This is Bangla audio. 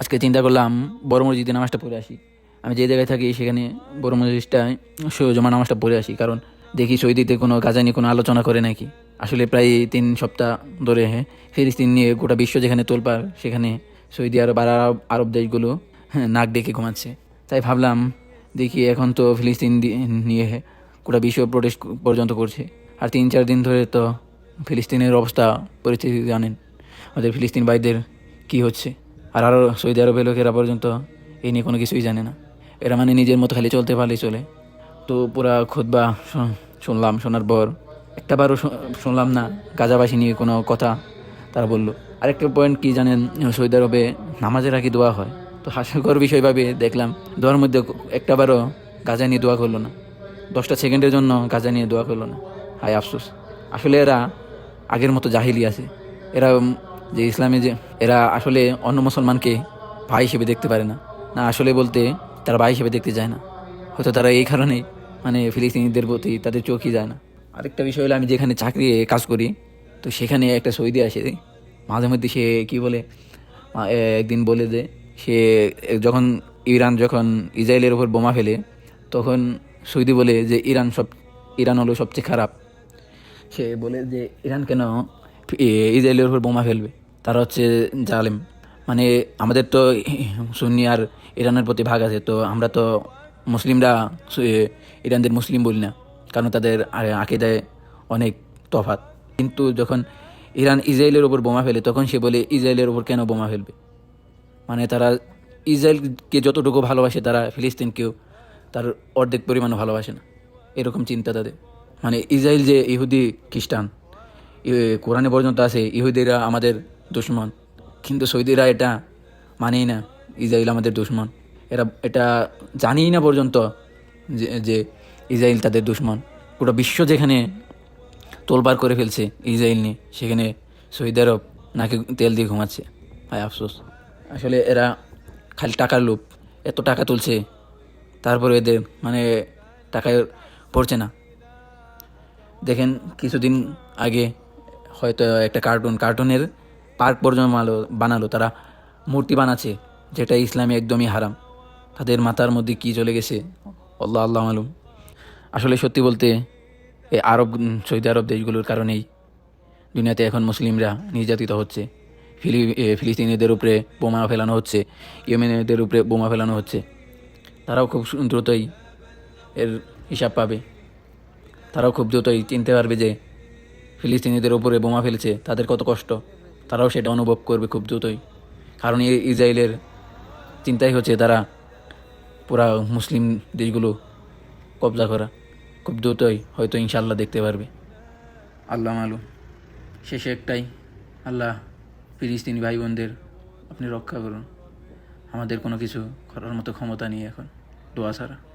আজকে চিন্তা করলাম, বড় মসজিদে নামাজটা পড়ে আসি। আমি যে জায়গায় থাকি, সেখানে বড় মসজিদটায় জমা নামাজটা পড়ে আসি, কারণ দেখি সৌদিতে কোনো কাজা নিয়ে কোনো আলোচনা করে নাকি। আসলে প্রায় তিন সপ্তাহ ধরে হ্যাঁ ফিলিস্তিন নিয়ে গোটা বিশ্ব যেখানে তোলপার সেখানে সৌদি আরব আর আরব আরব দেশগুলো নাক ডেকে ঘুমাচ্ছে। তাই ভাবলাম, দেখি এখন তো ফিলিস্তিন নিয়ে গোটা বিশ্ব প্রোটেস্ট পর্যন্ত করছে। আর তিন চার দিন ধরে তো ফিলিস্তিনের অবস্থা পরিস্থিতি জানেন, আমাদের ফিলিস্তিন ভাইদের কি হচ্ছে। আর আরও সৌদি আরবের লোকেরা পর্যন্ত এই নিয়ে কোনো কিছুই জানে না। এরা মানে নিজের মতো খালি চলতে পারলেই চলে। তো পুরা খুদ্া শুনলাম, শোনার পর একটাবারও শুনলাম না, গাজাবাসী নিয়ে কোনো কথা, তারা বলল। আরেকটা পয়েন্ট কি জানেন, সৌদি আরবে নামাজের আগে দোয়া হয়। তো হাস্যকর বিষয় ভাবে দেখলাম, দোয়ার মধ্যে একটাবারও গাজা নিয়ে দোয়া করল না। দশটা সেকেন্ডের জন্য গাজা নিয়ে দোয়া করল না। হায় আফসোস। আসলে এরা আগের মতো জাহিলি আছে। এরা যে ইসলামে যে এরা আসলে অন্য মুসলমানকে ভাই হিসেবে দেখতে পারে না। না আসলে বলতে তারা ভাই হিসেবে দেখতে চায় না। হয়তো তারা এই কারণেই মানে ফিলিস্তিনিদের প্রতি তাদের চোখই যায় না। আরেকটা বিষয় হলো আমি যেখানে চাকরি কাজ করি, তো সেখানে একটা সৌদি আসে। মাঝে মধ্যে সে কি বলে একদিন বলে যে সে যখন ইরান যখন ইসরায়েলের ওপর বোমা ফেলে, তখন সৌদি বলে যে ইরান সব, ইরান হলো সবচেয়ে খারাপ। সে বলে যে ইরান কেন ইসরায়েলের ওপর বোমা ফেলবে? তারা হচ্ছে জালেম। মানে আমাদের তো সুন্নি আর ইরানের প্রতি ভাগ আছে, তো আমরা তো মুসলিমরা ইরানদের মুসলিম বলি না, কারণ তাদের আকিদায় অনেক তফাৎ। কিন্তু যখন ইরান ইসরায়েলের ওপর বোমা ফেলে, তখন সে বলে, ইসরায়েলের ওপর কেন বোমা ফেলবে? মানে তারা ইসরায়েলকে যতটুকু ভালোবাসে, তারা ফিলিস্তিনকেও তার অর্ধেক পরিমাণও ভালোবাসে না। এরকম চিন্তা তাদের। মানে ইসরায়েল যে ইহুদি খ্রিস্টান কোরআনে পর্যন্ত আছে, ইহুদিরা আমাদের দুশ্মন। কিন্তু সৌদিরা এটা মানেই না, ইসরায়েল আমাদের দুশ্মন। এরা এটা জানেই না পর্যন্ত যে যে ইসরায়েল তাদের দুশ্মন। গোটা বিশ্ব যেখানে তোলবার করে ফেলছে ইসরায়েল নিয়ে, সেখানে সৌদি আরব নাকি তেল দিয়ে ঘুমাচ্ছে, ভাই আফসোস। আসলে এরা খালি টাকার লোভ, এত টাকা তুলছে, তারপরে এদের মানে টাকায় পড়ছে না। দেখেন কিছুদিন আগে হয়তো একটা কার্টুন, কার্টুনের পার্ক পর্যন্ত বানালো, তারা মূর্তি বানাচ্ছে, যেটা ইসলামে একদমই হারাম। তাদের মাথার মধ্যে কি চলে গেছে? আল্লাহ আল্লাহ মালুম আসলে সত্যি বলতে এই আরব, সৌদি আরব দেশগুলোর কারণেই দুনিয়াতে এখন মুসলিমরা নির্যাতিত হচ্ছে। ফিলি ফিলিস্তিনিদের উপরে বোমা ফেলানো হচ্ছে, ইয়েমেনদের উপরে বোমা ফেলানো হচ্ছে। তারাও খুব দ্রুতই এর হিসাব পাবে। তারাও খুব দ্রুতই চিনতে পারবে যে ফিলিস্তিনিদের উপরে বোমা ফেলছে, তাদের কত কষ্ট। তারাও সেটা অনুভব করবে খুব দ্রুতই। কারণ এই ইসরায়েলের চিন্তাই হচ্ছে তারা পুরা মুসলিম দেশগুলো কবজা করা। খুব দ্রুতই হয়তো ইনশাল্লাহ দেখতে পারবে। আল্লাহ মালুম। শেষে একটাই, আল্লাহ ফিলিস্তিনি ভাই বোনদের আপনি রক্ষা করুন। আমাদের কোনো কিছু করার মতো ক্ষমতা নেই এখন, দোয়া ছাড়া।